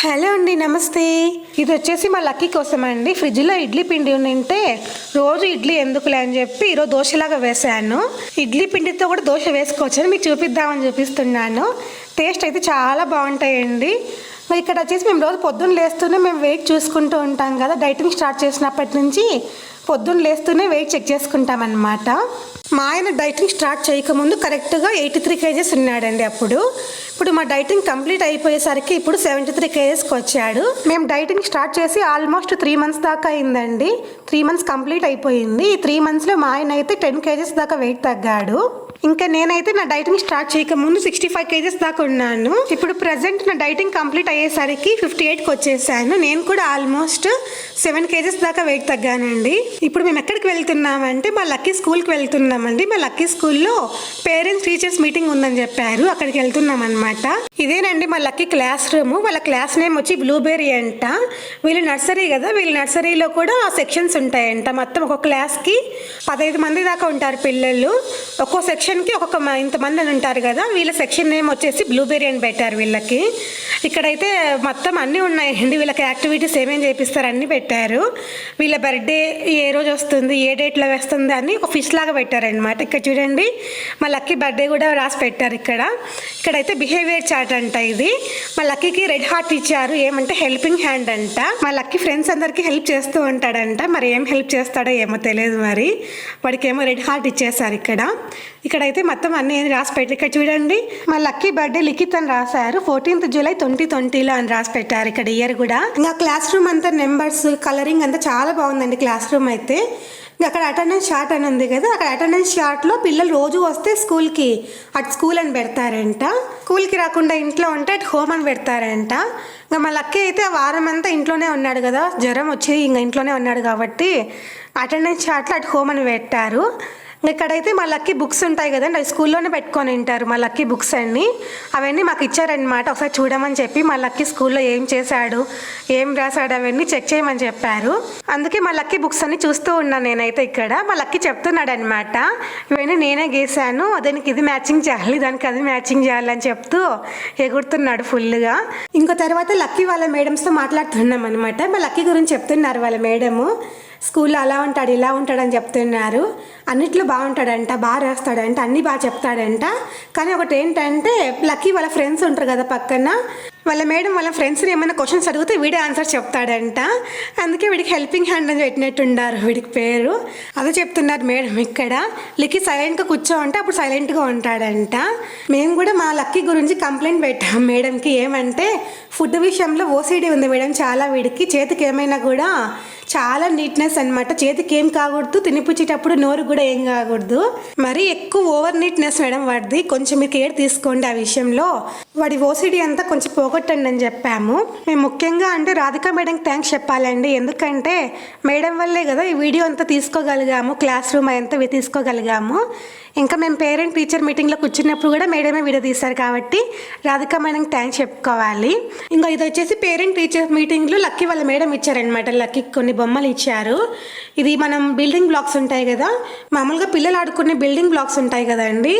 Hello అండి నమస్తే. ఇది వచ్చేసి మా లక్కీ కోసం అండి ఫ్రిడ్జ్లో ఇడ్లీ పిండి ఉంటే రోజు ఇడ్లీ ఎందుకులే అని చెప్పి ఈరోజు దోశలాగా వేసాను ఇడ్లీ పిండితో కూడా దోశ వేసుకోవచ్చని మీకు చూపిద్దామని చూపిస్తున్నాను. టేస్ట్ అయితే చాలా బాగుంటాయండి. మరి ఇక్కడ వచ్చేసి మేము రోజు పొద్దున్న లేస్తూనే మేము వెయిట్ చూసుకుంటూ ఉంటాం కదా. డైటింగ్ స్టార్ట్ చేసినప్పటి నుంచి పొద్దున్న లేస్తూనే వెయిట్ చెక్ చేసుకుంటాం అన్నమాట. మా ఆయన డైటింగ్ స్టార్ట్ చేయకముందు కరెక్ట్గా ఎయిటీ త్రీ కేజెస్ ఉన్నాడండి అప్పుడు. ఇప్పుడు మా డైటింగ్ కంప్లీట్ అయిపోయేసరికి ఇప్పుడు సెవెంటీ త్రీ కేజెస్కి వచ్చాడు. మేము డైటింగ్ స్టార్ట్ చేసి ఆల్మోస్ట్ త్రీ మంత్స్ దాకా అయిందండి. త్రీ మంత్స్ కంప్లీట్ అయిపోయింది. ఈ త్రీ మంత్స్లో మా ఆయన అయితే టెన్ కేజెస్ దాకా వెయిట్ తగ్గాడు. ఇంకా నేనైతే నా డైటింగ్ స్టార్ట్ చేయక ముందు సిక్స్టీ ఫైవ్ కేజెస్ దాకా ఉన్నాను. ఇప్పుడు ప్రజెంట్ నా డైటింగ్ కంప్లీట్ అయ్యేసరికి ఫిఫ్టీ ఎయిట్కి వచ్చేసాను. నేను కూడా ఆల్మోస్ట్ సెవెన్ కేజెస్ దాకా వెయిట్ తగ్గానండి. ఇప్పుడు మేము ఎక్కడికి వెళ్తున్నామంటే మా లక్కీ స్కూల్కి వెళ్తున్నామండి. మా లక్కీ స్కూల్లో పేరెంట్స్ టీచర్స్ మీటింగ్ ఉందని చెప్పారు. అక్కడికి వెళ్తున్నాం అనమాట ఇదేనండి మా లక్కీ క్లాస్ రూమ్. వాళ్ళ క్లాస్ నేమ్ వచ్చి బ్లూబెర్రీ అంట. వీళ్ళు నర్సరీ కదా వీళ్ళ నర్సరీలో కూడా సెక్షన్స్ ఉంటాయంట. మొత్తం ఒక క్లాస్కి పదహైదు మంది దాకా ఉంటారు పిల్లలు. ఒక్కో సెక్షన్కి ఒక్కొక్క ఇంతమంది అని ఉంటారు కదా వీళ్ళ సెక్షన్ నేమ్ వచ్చేసి బ్లూబెర్రీ అని పెట్టారు వీళ్ళకి. ఇక్కడైతే మొత్తం అన్నీ ఉన్నాయండి. వీళ్ళకి యాక్టివిటీస్ ఏమేమి చేపిస్తారు అన్నీ పెట్టారు. వీళ్ళ బర్త్డే ఏ రోజు వస్తుంది ఏ డేట్లో వస్తుంది అని ఒక ఫిష్ లాగా పెట్టారనమాట ఇక్కడ చూడండి మా లక్కీ బర్త్డే కూడా రాసి పెట్టారు ఇక్కడ. ఇక్కడైతే బిహేవియర్ చార్ట్ అంట ఇది. మా లక్కీకి రెడ్ హార్ట్ ఇచ్చారు. ఏమంటే హెల్పింగ్ హ్యాండ్ అంట. మా లక్కీ ఫ్రెండ్స్ అందరికీ హెల్ప్ చేస్తూ ఉంటాడంట. మరి ఏం హెల్ప్ చేస్తాడో ఏమో తెలియదు మరి. వాడికి ఏమో రెడ్ హార్ట్ ఇచ్చేసారు ఇక్కడ. ఇక్కడైతే మొత్తం అన్ని రాసి పెట్టి ఇక్కడ చూడండి. మా లక్కీ బర్త్డే లిఖిత్ అని రాశారు. ఫోర్టీన్త్ జూలై ట్వంటీ ట్వంటీలో అని రాసి పెట్టారు ఇక్కడ ఇయర్ కూడా. ఇంకా క్లాస్ రూమ్ అంతా నెంబర్స్ కలరింగ్ అంతా చాలా బాగుందండి క్లాస్ రూమ్ అయితే. అక్కడ అటెండెన్స్ షార్ట్ అని ఉంది కదా అక్కడ అటెండెన్స్ షార్ట్లో పిల్లలు రోజు వస్తే స్కూల్కి అటు స్కూల్ అని పెడతారంట. స్కూల్కి రాకుండా ఇంట్లో ఉంటే అటు హోమ్ అని పెడతారంట. ఇంకా మా లక్కీ అయితే వారం అంతా ఇంట్లోనే ఉన్నాడు కదా జ్వరం వచ్చి ఇంకా ఇంట్లోనే ఉన్నాడు కాబట్టి అటెండెన్స్ షార్ట్లో అటు హోమ్ అని పెట్టారు. ఇక్కడైతే మా లక్కీ బుక్స్ ఉంటాయి కదండి అవి స్కూల్లోనే పెట్టుకొని ఉంటారు మా లక్కీ బుక్స్ అన్ని. అవన్నీ మాకు ఇచ్చారనమాట ఒకసారి చూడమని చెప్పి మా లక్కీ స్కూల్లో ఏం చేశాడు ఏం రాశాడు అవన్నీ చెక్ చేయమని చెప్పారు. అందుకే మా లక్కీ బుక్స్ అన్ని చూస్తూ ఉన్నాను నేనైతే ఇక్కడ. మా లక్కీ చెప్తున్నాడు అనమాట ఇవన్నీ నేనే గీశాను దానికి ఇది మ్యాచింగ్ చేయాలి దానికి అది మ్యాచింగ్ చేయాలని చెప్తూ ఎగురుతున్నాడు ఫుల్గా ఇంకో తర్వాత లక్కీ వాళ్ళ మేడమ్స్తో మాట్లాడుతున్నాం అనమాట మా లక్కీ గురించి చెప్తున్నారు వాళ్ళ మేడము. స్కూల్లో అలా ఉంటాడు ఇలా ఉంటాడని చెప్తున్నారు. అన్నిట్లో బాగుంటాడంట బాగా రాస్తాడంట అన్నీ బాగా చెప్తాడంట. కానీ ఒకటి ఏంటంటే లక్కీ వాళ్ళ ఫ్రెండ్స్ ఉంటారు కదా పక్కన. వాళ్ళ మేడం వాళ్ళ ఫ్రెండ్స్ని ఏమైనా క్వశ్చన్స్ అడిగితే వీడే ఆన్సర్ చెప్తాడంట. అందుకే వీడికి హెల్పింగ్ హ్యాండ్ అని పెట్టినట్టున్నారు వీడికి పేరు. అదే చెప్తున్నారు మేడం ఇక్కడ. లిక్కి సైలెంట్గా కూర్చో అంటే అప్పుడు సైలెంట్గా ఉంటాడంట. మేము కూడా మా లక్కీ గురించి కంప్లైంట్ పెట్టాం మేడంకి. ఏమంటే ఫుడ్ విషయంలో ఓసీడీ ఉంది మేడం చాలా వీడికి. చేతికి ఏమైనా కూడా చాలా నీట్నెస్ అన్నమాట. చేతికి ఏం కాకూడదు తినిపించేటప్పుడు నోరు కూడా ఏం కాకూడదు. మరి ఎక్కువ ఓవర్ నీట్నెస్ మేడం వాడిది. కొంచెం మీరు కేర్ తీసుకోండి ఆ విషయంలో. వాడి ఓసిడి అంతా కొంచెం పోగొట్టండి అని చెప్పాము. మేము ముఖ్యంగా అంటే రాధిక మేడంకి థ్యాంక్స్ చెప్పాలండి. ఎందుకంటే మేడం వల్లే కదా ఈ వీడియో అంతా తీసుకోగలిగాము క్లాస్ రూమ్ అంతా తీసుకోగలిగాము. ఇంకా మేము పేరెంట్ టీచర్ మీటింగ్లో కూర్చున్నప్పుడు కూడా మేడమే వీడియో కాబట్టి రాధిక మేడం థ్యాంక్స్ చెప్పుకోవాలి. ఇంకా ఇది వచ్చేసి పేరెంట్ టీచర్ మీటింగ్లో లక్కీ వాళ్ళ మేడం ఇచ్చారనమాట లక్కీ కొన్ని బొమ్మలు ఇచ్చారు. ఇది మనం బిల్డింగ్ బ్లాక్స్ ఉంటాయి కదా మామూలుగా పిల్లలు ఆడుకునే బిల్డింగ్ బ్లాక్స్ ఉంటాయి కదండి.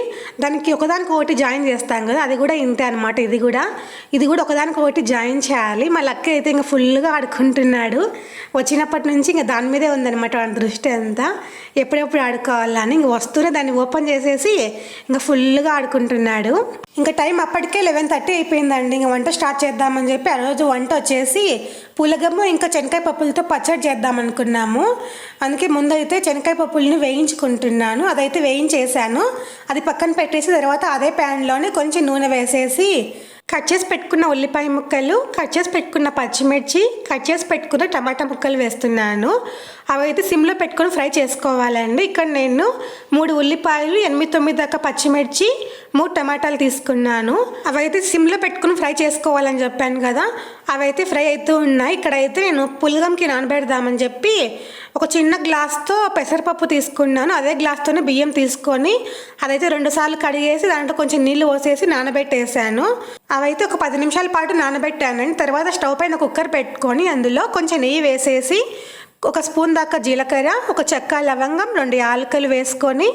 దానికి ఒకదానికి ఒకటి జాయిన్ చేస్తాం కదా అది కూడా ఇంతే అనమాట ఇది కూడా. ఇది కూడా ఒకదానికి ఒకటి జాయిన్ చేయాలి. మా లక్కీ అయితే ఇంకా ఫుల్గా ఆడుకుంటున్నాడు. వచ్చినప్పటి నుంచి ఇంకా దాని మీదే ఉందన్నమాట వాడి దృష్టి అంతా. ఎప్పుడెప్పుడు ఆడుకోవాలని ఇంక వస్తూనే దాన్ని ఓపెన్ చేసేసి ఇంకా ఫుల్గా ఆడుకుంటున్నాడు. ఇంకా టైం అప్పటికే లెవెన్ థర్టీ అయిపోయిందండి. ఇంకా వంట స్టార్ట్ చేద్దామని చెప్పి ఆ రోజు వంట వచ్చేసి పులగము ఇంకా చెనక్కాయ పప్పులతో పచ్చడి చేద్దాం అనుకున్నాము. అందుకే ముందైతే చెనక్కాయ పప్పుల్ని వేయించుకుంటున్నాను. అదైతే వేయించేసాను అది పక్కన పెట్టేసి తర్వాత అదే ప్యాన్లోనే కొంచెం నూనె వేసేసి కట్ చేసి పెట్టుకున్న ఉల్లిపాయ ముక్కలు కట్ చేసి పెట్టుకున్న పచ్చిమిర్చి కట్ చేసి పెట్టుకున్న టమాటా ముక్కలు వేస్తున్నాను. అవి అయితే సిమ్లో పెట్టుకొని ఫ్రై చేసుకోవాలండి. ఇక్కడ నేను మూడు ఉల్లిపాయలు ఎనిమిది తొమ్మిది దాకా పచ్చిమిర్చి మూడు టమాటాలు తీసుకున్నాను. అవైతే సిమ్లో పెట్టుకుని ఫ్రై చేసుకోవాలని చెప్పాను కదా అవైతే ఫ్రై అవుతూ ఉన్నాయి. ఇక్కడైతే నేను పులగంకి నానబెడదామని చెప్పి ఒక చిన్న గ్లాస్తో పెసరపప్పు తీసుకున్నాను. అదే గ్లాస్తోనే బియ్యం తీసుకొని అదైతే రెండు సార్లు కడిగేసి దాంట్లో కొంచెం నీళ్ళు పోసేసి నానబెట్టేసాను అవైతే ఒక పది నిమిషాల పాటు నానబెట్టానండి. తర్వాత స్టవ్ పైన కుక్కర్ పెట్టుకొని అందులో కొంచెం నెయ్యి వేసేసి ఒక స్పూన్ దాకా జీలకర్ర ఒక చెక్క లవంగం రెండు యాలకలు వేసుకొని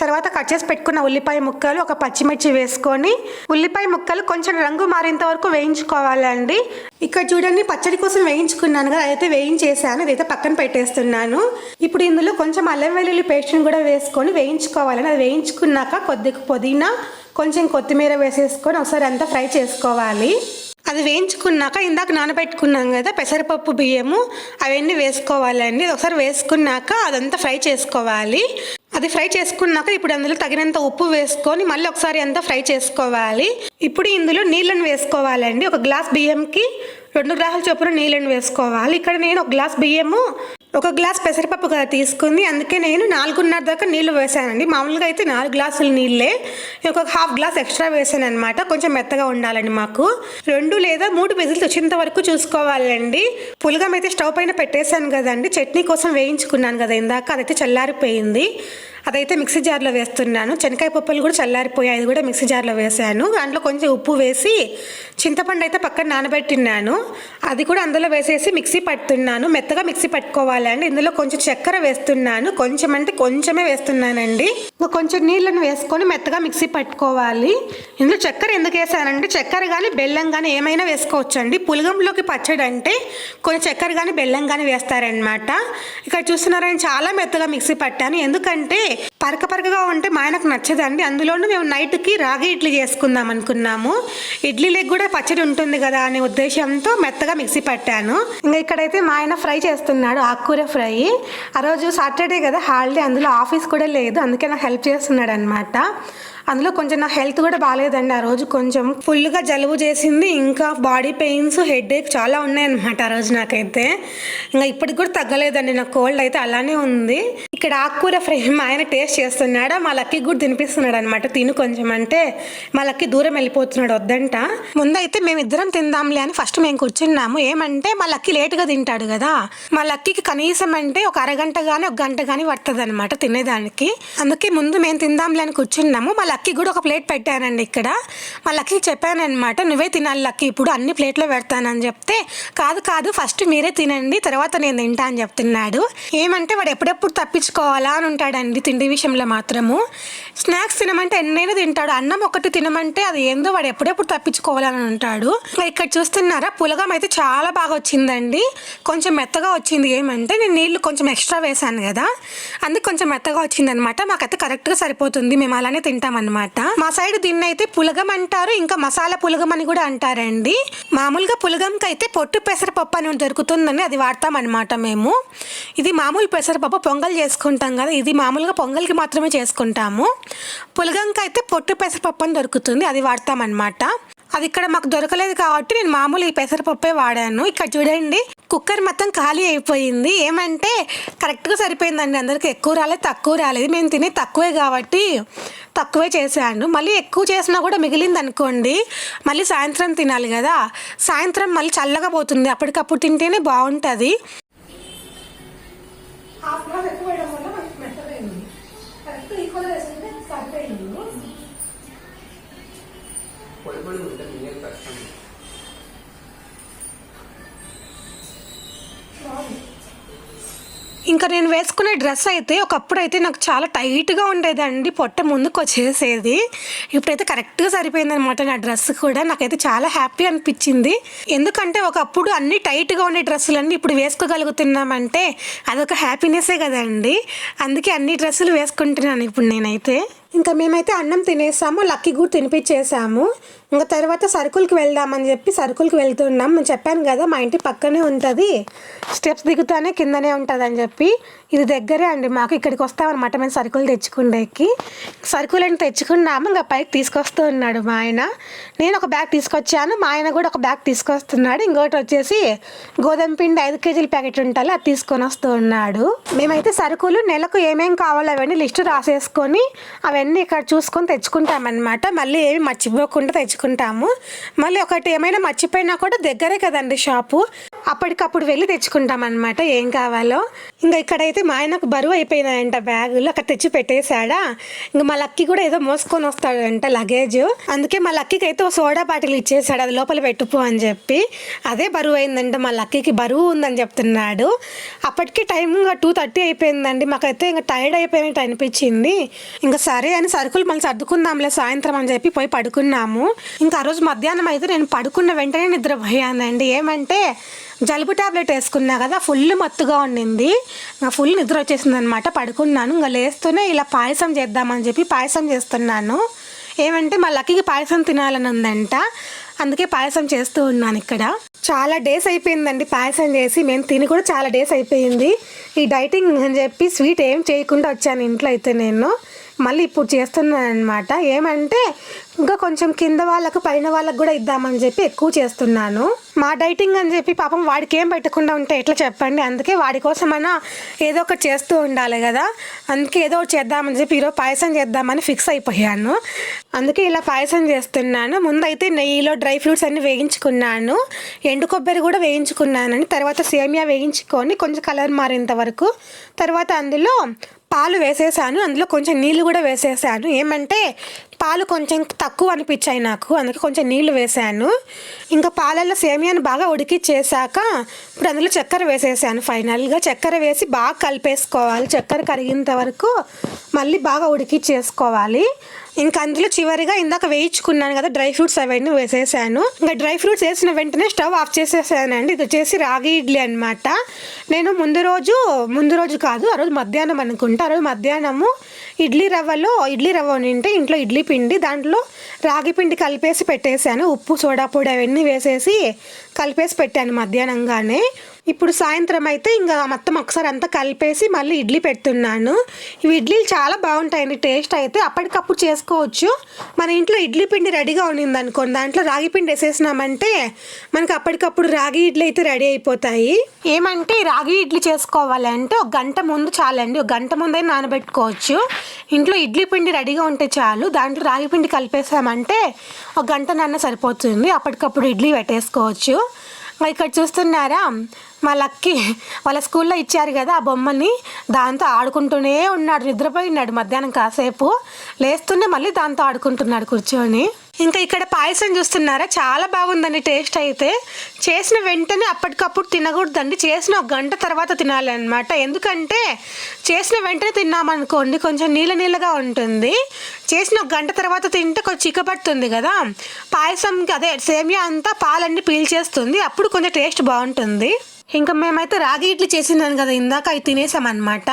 తర్వాత కట్ చేసి పెట్టుకున్న ఉల్లిపాయ ముక్కలు ఒక పచ్చిమిర్చి వేసుకొని ఉల్లిపాయ ముక్కలు కొంచెం రంగు మారేంత వరకు వేయించుకోవాలండి. ఇక్కడ చూడండి పచ్చడి కోసం వేయించుకున్నాను కదా అయితే వేయించేసాను ఇదైతే పక్కన పెట్టేస్తున్నాను. ఇప్పుడు ఇందులో కొంచెం అల్లం వెల్లుల్లి పేస్ట్ని కూడా వేసుకొని వేయించుకోవాలని అది వేయించుకున్నాక కొద్దిగా పుదీనా కొంచెం కొత్తిమీర వేసేసుకొని ఒకసారి అంతా ఫ్రై చేసుకోవాలి. అది వేయించుకున్నాక ఇందాక నానబెట్టుకున్నాం కదా పెసరపప్పు బియ్యము అవన్నీ వేసుకోవాలండి. ఒకసారి వేసుకున్నాక అదంతా ఫ్రై చేసుకోవాలి. అది ఫ్రై చేసుకున్నాక ఇప్పుడు అందులో తగినంత ఉప్పు వేసుకొని మళ్ళీ ఒకసారి అంతా ఫ్రై చేసుకోవాలి. ఇప్పుడు ఇందులో నీళ్ళను వేసుకోవాలండి. ఒక గ్లాస్ బియ్యంకి రెండు గ్లాసుల చొప్పున నీళ్ళని వేసుకోవాలి. ఇక్కడ నేను ఒక గ్లాస్ బియ్యము ఒక గ్లాస్ పెసరపప్పు కదా తీసుకుంది. అందుకే నేను నాలుగున్నర దాకా నీళ్ళు వేసానండి. మామూలుగా అయితే నాలుగు గ్లాసులు నీళ్ళే ఒక హాఫ్ గ్లాస్ ఎక్స్ట్రా వేసాను అనమాట కొంచెం మెత్తగా ఉండాలండి మాకు. రెండు లేదా మూడు విజిల్స్ వచ్చేంత వరకు చూసుకోవాలండి. పులగం అయితే స్టవ్ పైన పెట్టేశాను కదండి. చట్నీ కోసం వేయించుకున్నాను కదా ఇందాక. అదైతే చల్లారిపోయింది. అదైతే మిక్సీ జార్లో వేస్తున్నాను. శనకాయ పప్పులు కూడా చల్లారిపోయాయి. అది కూడా మిక్సీ జార్లో వేసాను. దాంట్లో కొంచెం ఉప్పు వేసి చింతపండు అయితే పక్కన నానబెట్టినాను అది కూడా అందులో వేసేసి మిక్సీ పట్టుతున్నాను మెత్తగా మిక్సీ పట్టుకోవాలండి. ఇందులో కొంచెం చక్కెర వేస్తున్నాను. కొంచెం అంటే కొంచెమే వేస్తున్నానండి. కొంచెం నీళ్ళను వేసుకొని మెత్తగా మిక్సీ పట్టుకోవాలి. ఇందులో చక్కెర ఎందుకు వేసానంటే చక్కెర కానీ బెల్లం కానీ ఏమైనా వేసుకోవచ్చండి. పులగంలోకి పచ్చడి అంటే కొంచెం చక్కెర కానీ బెల్లం కానీ వేస్తారనమాట ఇక్కడ చూస్తున్నారని చాలా మెత్తగా మిక్సీ పట్టాను. ఎందుకంటే పరక పరకగా ఉంటే మా ఆయనకు నచ్చదండి. అందులోనూ మేము నైట్కి రాగి ఇడ్లీ చేసుకుందాం అనుకున్నాము. ఇడ్లీలకు కూడా పచ్చడి ఉంటుంది కదా అనే ఉద్దేశంతో మెత్తగా మిక్సీ పట్టాను. ఇంకా ఇక్కడైతే మా ఆయన ఫ్రై చేస్తున్నాడు ఆకుకూర ఫ్రై. ఆ రోజు సాటర్డే కదా హాలిడే అందులో ఆఫీస్ కూడా లేదు. అందుకే నాకు హెల్ప్ చేస్తున్నాడు అనమాట అందులో కొంచెం నా హెల్త్ కూడా బాగాలేదండి. ఆ రోజు కొంచెం ఫుల్గా జలుబు చేసింది. ఇంకా బాడీ పెయిన్స్ హెడ్ ఏక్ చాలా ఉన్నాయన్నమాట ఆ రోజు నాకైతే. ఇంకా ఇప్పటికి కూడా తగ్గలేదండి. నా కోల్డ్ అయితే అలానే ఉంది. ఇక్కడ ఆకుకూర ఫ్రై మా ఆయన టేస్ట్ చేస్తున్నాడు? మా లక్కీ కూడా తినిపిస్తున్నాడు అనమాట తిను కొంచెం అంటే మా లక్కీ దూరం వెళ్ళిపోతున్నాడు వద్దంట. ముందైతే మేమిద్దరం తిందాంలే అని ఫస్ట్ మేము కూర్చున్నాము. ఏమంటే మా లక్కీ లేట్గా తింటాడు కదా. మా లక్కీకి కనీసం అంటే ఒక అరగంట కానీ ఒక గంట కానీ పడుతుంది అనమాట తినేదానికి. అందుకే ముందు మేము తిందాంలే అని కూర్చున్నాము. మా లక్కీ కూడా ఒక ప్లేట్ పెట్టానండి ఇక్కడ. మా లక్కీకి చెప్పానమాట నువ్వే తినాలి లక్కీ ఇప్పుడు అన్ని ప్లేట్లో పెడతానని చెప్తే కాదు కాదు ఫస్ట్ మీరే తినండి తర్వాత నేను తింటా అని చెప్తున్నాడు. ఏమంటే వాడు ఎప్పుడెప్పుడు తప్పించుకోవాలా అని ఉంటాడండి తిండి విషయంలో మాత్రము. స్నాక్స్ తినమంటే ఎన్నైనా తింటాడు అన్నం ఒకటి తినమంటే అది ఏందో వాడు ఎప్పుడెప్పుడు తప్పించుకోవాలని ఉంటాడు. ఇక్కడ చూస్తున్నారా పులగం అయితే చాలా బాగా వచ్చిందండి. కొంచెం మెత్తగా వచ్చింది ఏమంటే నేను నీళ్ళు కొంచెం ఎక్స్ట్రా వేసాను కదా. అందుకు కొంచెం మెత్తగా వచ్చింది అనమాట మాకైతే కరెక్ట్గా సరిపోతుంది మేము అలానే తింటామన్నమాట మా సైడ్ దీన్ని అయితే పులగం అంటారు ఇంకా మసాలా పులగం అని కూడా అంటారండి. మామూలుగా పులగంకి అయితే పొట్టు పెసరపప్పు అని దొరుకుతుందని అది వాడతామన్నమాట మేము. ఇది మామూలు పెసరపప్పు పొంగల్ చేసుకుంటాం కదా ఇది మామూలుగా పొంగల్కి మాత్రమే చేసుకుంటాము. పులగంకి అయితే పొట్టు పెసరపప్పు అని దొరుకుతుంది అది వాడతాం అనమాట అది ఇక్కడ మాకు దొరకలేదు కాబట్టి నేను మామూలు ఈ పెసరపప్పే వాడాను. ఇక్కడ చూడండి కుక్కర్ మొత్తం ఖాళీ అయిపోయింది. ఏమంటే కరెక్ట్గా సరిపోయిందండి. అందరికి ఎక్కువ రాలేదు తక్కువ రాలేదు. మేము తినే తక్కువే కాబట్టి తక్కువే చేశాను. మళ్ళీ ఎక్కువ చేసినా కూడా మిగిలింది అనుకోండి మళ్ళీ సాయంత్రం తినాలి కదా. సాయంత్రం మళ్ళీ చల్లగా పోతుంది. అప్పటికప్పుడు తింటేనే బాగుంటుంది. హాఫ్ గ్లాస్ ఇంకా నేను వేసుకునే డ్రెస్ అయితే ఒకప్పుడు అయితే నాకు చాలా టైట్గా ఉండేదండి. పొట్ట ముందుకు వచ్చేసేది. ఇప్పుడైతే కరెక్ట్గా సరిపోయింది అనమాట నా డ్రెస్ కూడా. నాకైతే చాలా హ్యాపీ అనిపించింది. ఎందుకంటే ఒకప్పుడు అన్ని టైట్గా ఉండే డ్రెస్సులన్నీ ఇప్పుడు వేసుకోగలుగుతున్నామంటే అదొక హ్యాపీనెస్సే కదండి. అందుకే అన్ని డ్రెస్సులు వేసుకుంటున్నాను ఇప్పుడు నేనైతే. ఇంకా మేమైతే అన్నం తినేసాము లక్కీ కూడా తినిపించేసాము ఇంకా తర్వాత సరుకులకి వెళ్దామని చెప్పి సరుకులకి వెళ్తున్నాం. నేను చెప్పాను కదా మా ఇంటి పక్కనే ఉంటుంది. స్టెప్స్ దిగుతానే కిందనే ఉంటుంది అని చెప్పి. ఇది దగ్గరే అండి మాకు. ఇక్కడికి వస్తామన్నమాట మేము సరుకులు తెచ్చుకుండేకి. సరుకులు అని తెచ్చుకున్నాము ఇంకా పైకి తీసుకొస్తూ ఉన్నాడు మా ఆయన. నేను ఒక బ్యాగ్ తీసుకొచ్చాను మా ఆయన కూడా ఒక బ్యాగ్ తీసుకొస్తున్నాడు. ఇంకోటి వచ్చేసి గోధుమ పిండి ఐదు కేజీల ప్యాకెట్ ఉండాలి అది తీసుకొని వస్తూ ఉన్నాడు. మేమైతే సరుకులు నెలకు ఏమేమి కావాలో అవన్నీ లిస్టు రాసేసుకొని అవన్నీ ఇక్కడ చూసుకొని తెచ్చుకుంటామన్నమాట. మళ్ళీ ఏమి మర్చిపోకుండా తెచ్చుకుంటాం. తెచ్చుకుంటాము. మళ్ళీ ఒకటి ఏమైనా మర్చిపోయినా కూడా దగ్గరే కదండి షాపు. అప్పటికప్పుడు వెళ్ళి తెచ్చుకుంటాం అనమాట ఏం కావాలో. ఇంకా ఇక్కడైతే మా ఆయనకు బరువు అయిపోయినాయంట బ్యాగులు. అక్కడ తెచ్చి పెట్టేశాడా. ఇంకా మా లక్కీ కూడా ఏదో మోసుకొని వస్తాడంట లగేజ్. అందుకే మా లక్కీకి అయితే ఓ సోడా బాటిల్ ఇచ్చేసాడు అది లోపల పెట్టుపో అని చెప్పి. అదే బరువు అయిందంట. మా లక్కీకి బరువు ఉందని చెప్తున్నాడు. అప్పటికి టైం ఇంకా టూ థర్టీ అయిపోయిందండి. మాకైతే ఇంకా టైర్డ్ అయిపోయినట్టు అనిపించింది. ఇంకా సరే అని సరుకులు మళ్ళీ సర్దుకుందాంలే సాయంత్రం అని చెప్పి పోయి పడుకున్నాము. ఇంకా ఆ రోజు మధ్యాహ్నం అయితే నేను పడుకున్న వెంటనే నిద్రపోయానండి. ఏమంటే జలుబు టాబ్లెట్ వేసుకున్నా కదా ఫుల్ మత్తుగా ఉండింది. ఇంకా ఫుల్ నిద్ర వచ్చేసింది అనమాట పడుకున్నాను ఇంకా లేస్తూనే ఇలా పాయసం చేద్దామని చెప్పి పాయసం చేస్తున్నాను. ఏమంటే మా లక్కీకి పాయసం తినాలని ఉందంట. అందుకే పాయసం చేస్తూ ఉన్నాను ఇక్కడ. చాలా డేస్ అయిపోయిందండి పాయసం చేసి. మేము తిని కూడా చాలా డేస్ అయిపోయింది. ఈ డైటింగ్ అని చెప్పి స్వీట్ ఏం చేయకుండా వచ్చాను ఇంట్లో అయితే నేను. మళ్ళీ ఇప్పుడు చేస్తున్నాను అనమాట ఏమంటే ఇంకా కొంచెం కింద వాళ్ళకు పైన వాళ్ళకు కూడా ఇద్దామని చెప్పి ఎక్కువ చేస్తున్నాను. మా డైటింగ్ అని చెప్పి పాపం వాడికి ఏం పెట్టకుండా ఉంటే ఎట్లా చెప్పండి? అందుకే వాడి కోసమైనా ఏదో ఒకటి చేస్తూ ఉండాలి కదా. అందుకే ఏదో ఒకటి చేద్దామని చెప్పి ఈరోజు పాయసం చేద్దామని ఫిక్స్ అయిపోయాను. అందుకే ఇలా పాయసం చేస్తున్నాను. ముందైతే నెయ్యిలో డ్రై ఫ్రూట్స్ అన్ని వేయించుకున్నాను. ఎండు కొబ్బరి కూడా వేయించుకున్నానని తర్వాత సేమియా వేయించుకొని కొంచెం కలర్ మారేంత వరకు. తర్వాత అందులో పాలు వేసేసాను అందులో కొంచెం నీళ్ళు కూడా వేసేసాను. ఏమంటే పాలు కొంచెం తక్కువ అనిపించాయి నాకు. అందుకే కొంచెం నీళ్ళు వేసాను ఇంకా పాలల్లో సేమియాను బాగా ఉడికిచ్చేసాక ఇప్పుడు అందులో చక్కెర వేసేసాను ఫైనల్గా. చక్కెర వేసి బాగా కలిపేసుకోవాలి. చక్కెర కరిగేంత వరకు మళ్ళీ బాగా ఉడికిచ్చేసుకోవాలి. ఇంకా అందులో చివరిగా ఇందాక వేయించుకున్నాను కదా డ్రై ఫ్రూట్స్ అవన్నీ వేసేసాను. ఇంకా డ్రై ఫ్రూట్స్ వేసిన వెంటనే స్టవ్ ఆఫ్ చేసేసానండి. ఇది వచ్చేసి రాగి ఇడ్లీ అనమాట నేను ముందు రోజు ముందు రోజు కాదు ఆ రోజు మధ్యాహ్నం అనుకుంటా. ఆ రోజు మధ్యాహ్నము ఇడ్లీ రవ్వలో ఇడ్లీ రవ్వ ఉంటే ఇంట్లో ఇడ్లీ పిండి దాంట్లో రాగి పిండి కలిపేసి పెట్టేశాను. ఉప్పు సోడా పొడి అవన్నీ వేసేసి కలిపేసి పెట్టాను మధ్యాహ్నంగానే. ఇప్పుడు సాయంత్రం అయితే ఇంకా మొత్తం ఒకసారి అంతా కలిపేసి మళ్ళీ ఇడ్లీ పెడుతున్నాను. ఇవి ఇడ్లీలు చాలా బాగుంటాయండి టేస్ట్ అయితే అప్పటికప్పుడు చేసుకోవచ్చు. మన ఇంట్లో ఇడ్లీ పిండి రెడీగా ఉండింది అనుకోండి దాంట్లో రాగి పిండి వేసేసినామంటే మనకి అప్పటికప్పుడు రాగి ఇడ్లీ అయితే రెడీ అయిపోతాయి. ఏమంటే రాగి ఇడ్లీ చేసుకోవాలంటే ఒక గంట ముందు చాలండి ఒక గంట ముందే నానబెట్టుకోవచ్చు. ఇంట్లో ఇడ్లీ పిండి రెడీగా ఉంటే చాలు దాంట్లో రాగి పిండి కలిపేసామంటే ఒక గంట నాన్న సరిపోతుంది అప్పటికప్పుడు ఇడ్లీ పెట్టేసుకోవచ్చు. మరి ఇక్కడ చూస్తున్నారా? మా లక్కి వాళ్ళ స్కూల్లో ఇచ్చారు కదా ఆ బొమ్మని. దాంతో ఆడుకుంటూనే ఉన్నాడు నిద్రపోయినాడు మధ్యాహ్నం కాసేపు. లేస్తూనే మళ్ళీ దాంతో ఆడుకుంటున్నాడు కూర్చొని. ఇంకా ఇక్కడ పాయసం చూస్తున్నారా? చాలా బాగుందండి టేస్ట్ అయితే. చేసిన వెంటనే అప్పటికప్పుడు తినకూడదండి. చేసిన ఒక గంట తర్వాత తినాలి అనమాట ఎందుకంటే చేసిన వెంటనే తిన్నామనుకోండి కొంచెం నీళ్ళ నీళ్ళగా ఉంటుంది. చేసిన ఒక గంట తర్వాత తింటే కొంచెం చిక్కబడుతుంది కదా. పాయసం అదే సేమియా అంతా పాలన్నీ పీల్చేస్తుంది. అప్పుడు కొంచెం టేస్ట్ బాగుంటుంది. ఇంకా మేమైతే రాగి ఇడ్లీ చేసినాను కదా ఇందాక అవి తినేసామన్నమాట.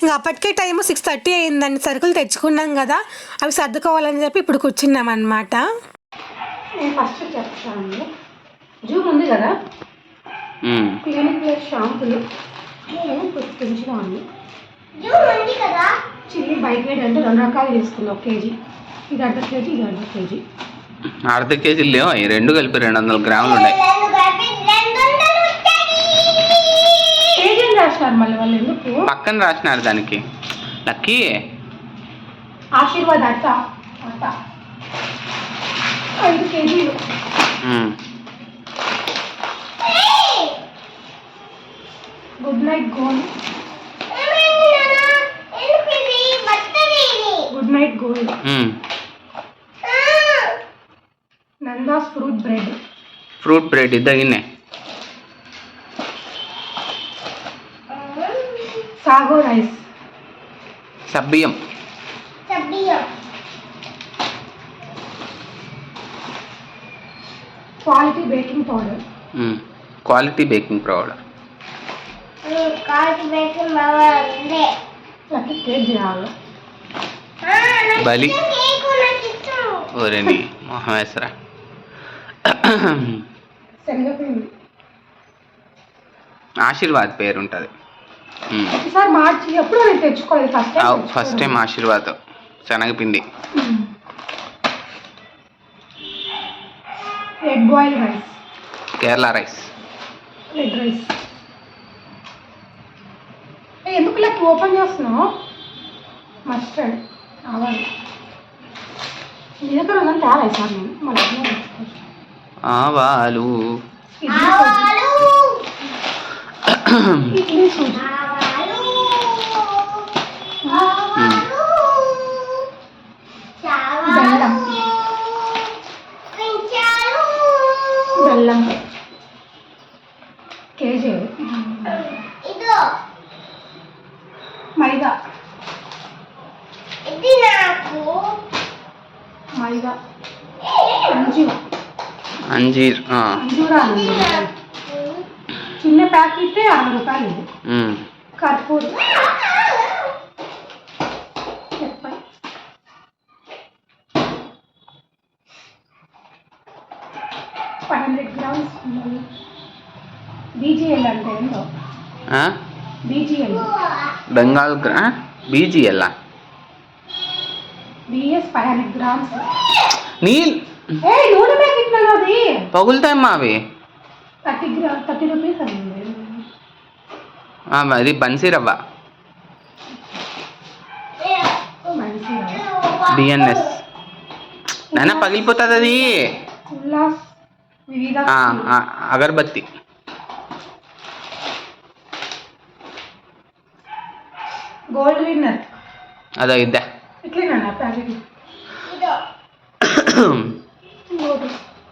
ఇంకా అప్పటికే టైం సిక్స్ థర్టీ అయిందండి సరుకులు తెచ్చుకున్నాం కదా అవి సర్దుకోవాలని చెప్పి ఇప్పుడు కూర్చున్నాం అనమాట నేను ఫస్ట్ చెప్తాను జూమ్ ఉంది కదా. క్లినిక్ ప్లస్ షాంపులు. తెంచుకోండి చిల్లీ బైక్ రేట్ అంటే రెండు రకాలు తీసుకుంది ఒక కేజీ. ఇది అర్ధ కేజీ ఇది అర్ధ కేజీ. అర్ధ కేజీలు లేవు రెండు కలిపి రెండు వందల గ్రాములు ఉన్నాయి. కేజీ రాసినారు మళ్ళీ వాళ్ళు ఎందుకు? పక్కన రాసినారు దానికి. లక్కీ. ఆశీర్వాద్ అట్ట అట్ట ఐదు కేజీలు. Good Knight Gold Good Knight um. Nanda's fruit bread. Fruit bread ఇద్దగిన్నే. Sago rice సబ్బియం quality baking powder. Quality baking powder Lucky cake చేయాలి. బలి. ఓరేని మొహమేశ్వర శనగపిండి. ఆశీర్వాద్ పేరు ఉంటుంది ఈసారి మార్చి ఎప్పుడు నేను తెచ్చుకోలేదు first time first time Aashirvaad శనగపిండి. Egg boil rice Kerala rice. Red rice ఎందుకు లెక్క ఓపెన్ చేస్తున్నావు? మస్టర్డ్ ఆవాలి. నీ దగ్గర ఉందని తేరా ఈసారి నేను. ఆవాలు. ఆవాలు. ఇడ్లీ సూజీ ఆవాలు ఉమ్. బెల్లం. పెంచారు బెల్లం కేజీ. ఇదో మైదా. ఇది నాకు. మైదా. అంజూరా. అంజీర్ ఆ, అంజూరా ఇది అండి. నాకు చిన్న ప్యాకెట్ అరవై రూపాయలు. కర్పూరం. పగులుతాయమ్మా అవి థర్టీ గ్రా థర్టీ రూపీస్ అండి ఆ, అది బన్సీ రవ్వ మంచిగా బిఎన్ఎస్ నాన్న పగిలిపోతుంది అది ఉల్లాస్ వివిధ ఆ, ఆ, అగరబత్తి గోల్డ్ విన్నర్ అదో ఇద్దా. ఇట్లేనా ప్యాకెట్? ఇదో.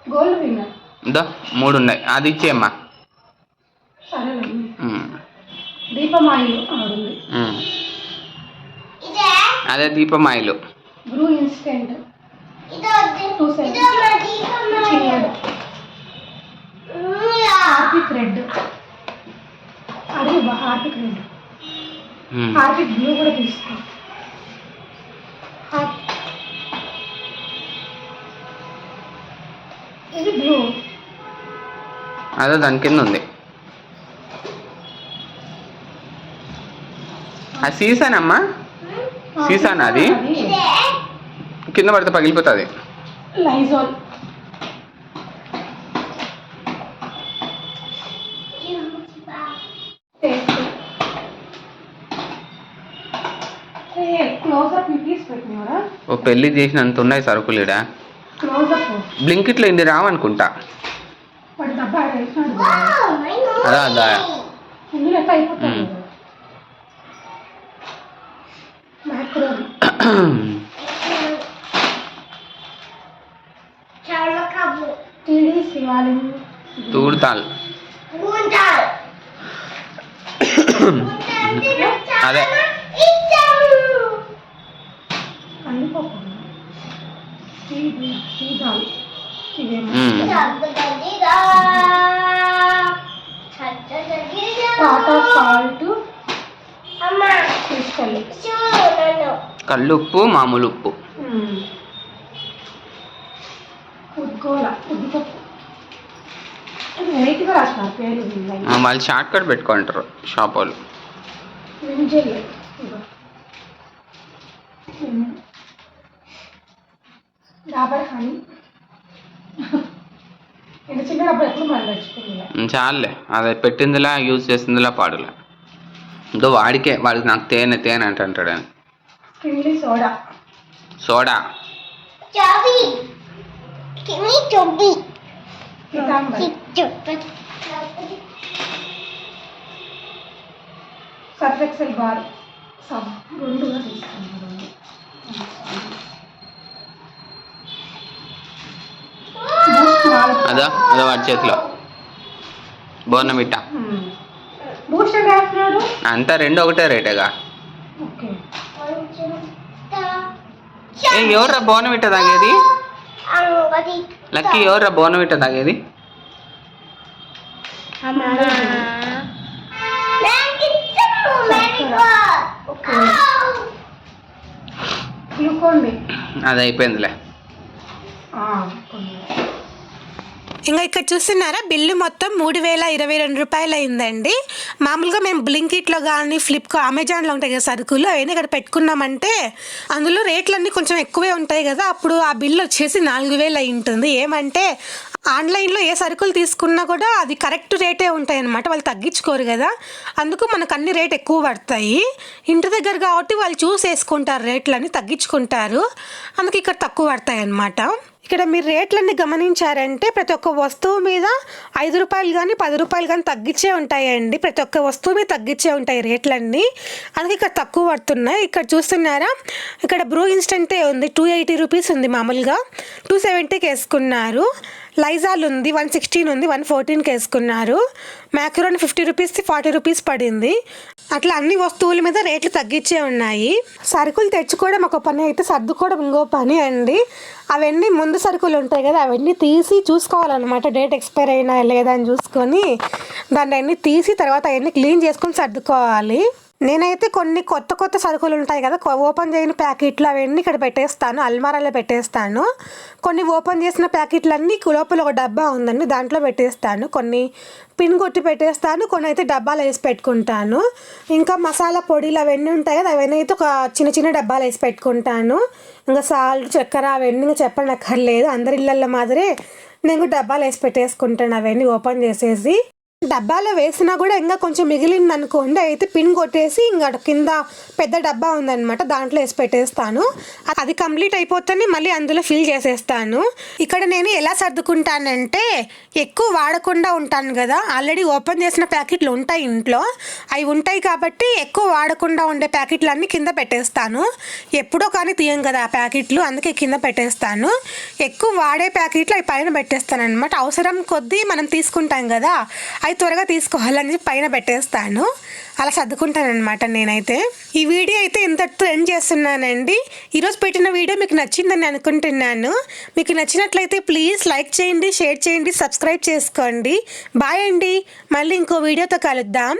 గోల్డ్ విన్నర్ ఇదో మూడు ఉన్నాయి. అది ఇచ్చేయమ్మా. సరేలేండి ఉమ్, దీపం ఆయిల్ ఆడుంది ఉమ్. ఇదే. అదే దీపమాయిలు. బ్రూ ఇన్స్టెంట్ హార్పిక్ రెడ్ అది Harpic red um. Harpic blue కూడా తీసుకో. ఇది బ్లూ. అదే దాని కింద ఉంది. ఆ సీసానమ్మా సీసానా అది? కింద పడితే పగిలిపోతుంది. లైజాల్ టేస్ట్ క్లోజ్అప్ తీసి పెట్టినవరా ఓ పెళ్ళి చేసినంత ఉన్నాయి సరుకులు క్లోజ్అప్ బ్లింకిట్లో ఇన్ని రావనుకుంటా. అదా అదా. ఎట్లా రాసినారు పేరు వీళ్ళని. ఆ, వాళ్ళు షార్ట్ కట్ పెట్టుకుంటారు షాప్ వాళ్ళు డాబర్ హనీ ఇంత చిన్న డబ్బు ఎప్పుడు మనం తెచ్చుకుంది ఉమ్, చాలులే అది పెట్టిందిలా యూజ్ చేసిందిలా పాడులే. ఇంకో వాడికే వాడికి నాకు తేనె తేనె అంటుంటాడు అని కింగ్లీ సోడా. సోడా. చవి కిమి చొబ్బి పితాంబరి చెప్పు సర్ఫ్ ఎక్సెల్ బార్. సబ్ రెండుగా తీసుకున్నాను అదో అదో వాడి చేతిలో. బోర్నమిట్ట అంతా రెండు ఒకటే రేటేగా ఓకే. ఏ ఎవర్రా బోర్నమిట్ట తాగేది? లక్కీ ఎవర్రా బోర్నమిట్ట తాగేది? అది అయిపోయిందిలే ఇంకా ఇక్కడ చూస్తున్నారా? బిల్లు మొత్తం మూడు వేల ఇరవై రెండు రూపాయలు అయిందండి మామూలుగా మేము బ్లింకిట్లో కానీ ఫ్లిప్కా అమెజాన్లో ఉంటాయి కదా సరుకులు అవన్నీ ఇక్కడ పెట్టుకున్నామంటే అందులో రేట్లన్నీ కొంచెం ఎక్కువే ఉంటాయి కదా. అప్పుడు ఆ బిల్లు వచ్చేసి నాలుగు వేలు అయి ఉంటుంది ఏమంటే ఆన్లైన్లో ఏ సరుకులు తీసుకున్నా కూడా అది కరెక్ట్ రేటే ఉంటాయి అన్నమాట వాళ్ళు తగ్గించుకోరు కదా. అందుకు మనకు అన్ని రేట్ ఎక్కువ పడతాయి. ఇంటి దగ్గర కాబట్టి వాళ్ళు చూసి వేసుకుంటారు రేట్లని తగ్గించుకుంటారు. అందుకు ఇక్కడ తక్కువ పడతాయి అన్నమాట ఇక్కడ మీరు రేట్లన్నీ గమనించారంటే ప్రతి ఒక్క వస్తువు మీద ఐదు రూపాయలు కానీ పది రూపాయలు కానీ తగ్గించే ఉంటాయండి. ప్రతి ఒక్క వస్తువు మీద తగ్గించే ఉంటాయి రేట్లన్నీ. అందుకే ఇక్కడ తక్కువ పడుతున్నాయి. ఇక్కడ చూస్తున్నారా? ఇక్కడ బ్రూ ఇన్స్టెంటే ఉంది. టూ ఎయిటీ రూపీస్ ఉంది మామూలుగా. టూ సెవెంటీకి వేసుకున్నారు. లైజాల్ ఉంది వన్ సిక్స్టీన్ ఉంది వన్ ఫోర్టీన్కి వేసుకున్నారు. Macron fifty rupees forty rupees పడింది. అట్లా అన్ని వస్తువుల మీద రేట్లు తగ్గించే ఉన్నాయి. సరుకులు తెచ్చుకోవడం ఒక పని అయితే సర్దుకోవడం ఇంకో పని అండి. అవన్నీ ముందు సరుకులు ఉంటాయి కదా అవన్నీ తీసి చూసుకోవాలన్నమాట. డేట్ ఎక్స్పైర్ అయినా లేదా అని చూసుకొని దాన్ని అన్నీ తీసి తర్వాత అవన్నీ క్లీన్ చేసుకొని సర్దుకోవాలి. నేనైతే కొన్ని కొత్త కొత్త సరుకులు ఉంటాయి కదా ఓపెన్ చేయని ప్యాకెట్లు అవన్నీ ఇక్కడ పెట్టేస్తాను అల్మారాలో పెట్టేస్తాను. కొన్ని ఓపెన్ చేసిన ప్యాకెట్లన్నీ లోపల ఒక డబ్బా ఉందండి దాంట్లో పెట్టేస్తాను. కొన్ని పిన్ కొట్టి పెట్టేస్తాను కొన్ని అయితే డబ్బాలు వేసి పెట్టుకుంటాను. ఇంకా మసాలా పొడిలు అవన్నీ ఉంటాయి కదా అవన్నీ అయితే ఒక చిన్న చిన్న డబ్బాలు వేసి పెట్టుకుంటాను. ఇంకా సాల్ట్ చక్కెర అవన్నీ ఇంకా చెప్పనక్కర్లేదు అందరి ఇళ్ళల్లో మాదిరే నేను డబ్బాలు వేసి పెట్టేసుకుంటాను అవన్నీ ఓపెన్ చేసేసి. డబ్బాలో వేసినా కూడా ఇంకా కొంచెం మిగిలింది అనుకోండి అయితే పిన్ కొట్టేసి ఇంకా కింద పెద్ద డబ్బా ఉందనమాట దాంట్లో వేసి పెట్టేస్తాను. అది కంప్లీట్ అయిపోతేనే మళ్ళీ అందులో ఫిల్ చేసేస్తాను. ఇక్కడ నేను ఎలా సర్దుకుంటానంటే ఎక్కువ వాడకుండా ఉంటాను కదా ఆల్రెడీ ఓపెన్ చేసిన ప్యాకెట్లు ఉంటాయి ఇంట్లో. అవి ఉంటాయి కాబట్టి ఎక్కువ వాడకుండా ఉండే ప్యాకెట్లు అన్నీ కింద పెట్టేస్తాను. ఎప్పుడో కానీ తీయం కదా ఆ ప్యాకెట్లు అందుకే కింద పెట్టేస్తాను. ఎక్కువ వాడే ప్యాకెట్లు అవి పైన పెట్టేస్తాను అనమాట అవసరం కొద్దీ మనం తీసుకుంటాం కదా అవి త్వరగా తీసుకోవాలని పైన పెట్టేస్తాను. అలా సర్దుకుంటానమాట నేనైతే. ఈ వీడియో అయితే ఇంతటితో ఎండ్ చేస్తున్నానండి. ఈరోజు పెట్టిన వీడియో మీకు నచ్చిందని అనుకుంటున్నాను. మీకు నచ్చినట్లయితే ప్లీజ్ లైక్ చేయండి షేర్ చేయండి సబ్స్క్రైబ్ చేసుకోండి. బాయ్ అండి. మళ్ళీ ఇంకో వీడియోతో కలుద్దాం.